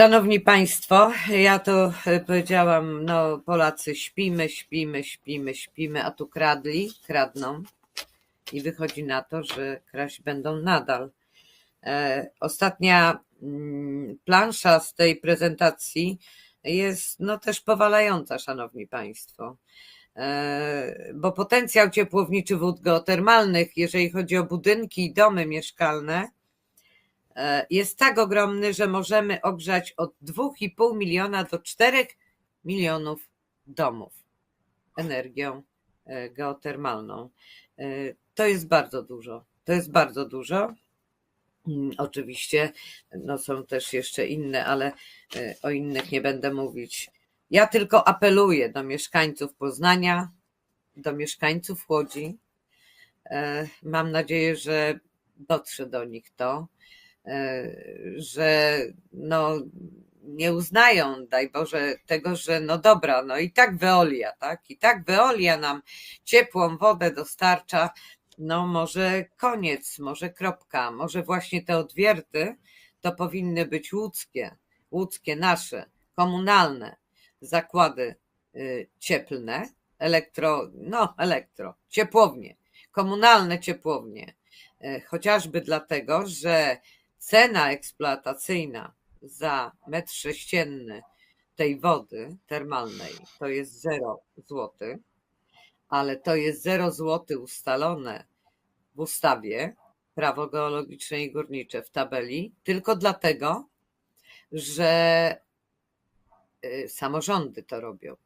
Szanowni Państwo, ja to e, powiedziałam, no Polacy śpimy, śpimy, śpimy, śpimy, a tu kradli, kradną i wychodzi na to, że kraść będą nadal. E, Ostatnia mm, plansza z tej prezentacji jest no też powalająca, Szanowni Państwo. E, Bo potencjał ciepłowniczy wód geotermalnych, jeżeli chodzi o budynki i domy mieszkalne, jest tak ogromny, że możemy ogrzać od 2,5 miliona do 4 milionów domów energią e, geotermalną. E, To jest bardzo dużo. To jest bardzo dużo. Mm, Oczywiście no są też jeszcze inne, ale e, o innych nie będę mówić. Ja tylko apeluję do mieszkańców Poznania, do mieszkańców Łodzi. E, Mam nadzieję, że dotrze do nich to, e, że no, nie uznają, daj Boże, tego, że no dobra, no i tak Veolia, tak? I tak Veolia nam ciepłą wodę dostarcza, no może koniec, może kropka, może właśnie te odwierty to powinny być łódzkie, łódzkie nasze, komunalne zakłady y, cieplne, elektro, no elektro, ciepłownie, komunalne ciepłownie, Y, chociażby dlatego, że cena eksploatacyjna za metr sześcienny tej wody termalnej to jest 0 zł, ale to jest 0 zł ustalone w ustawie prawo geologiczne i górnicze w tabeli, tylko dlatego, że y, samorządy to robią.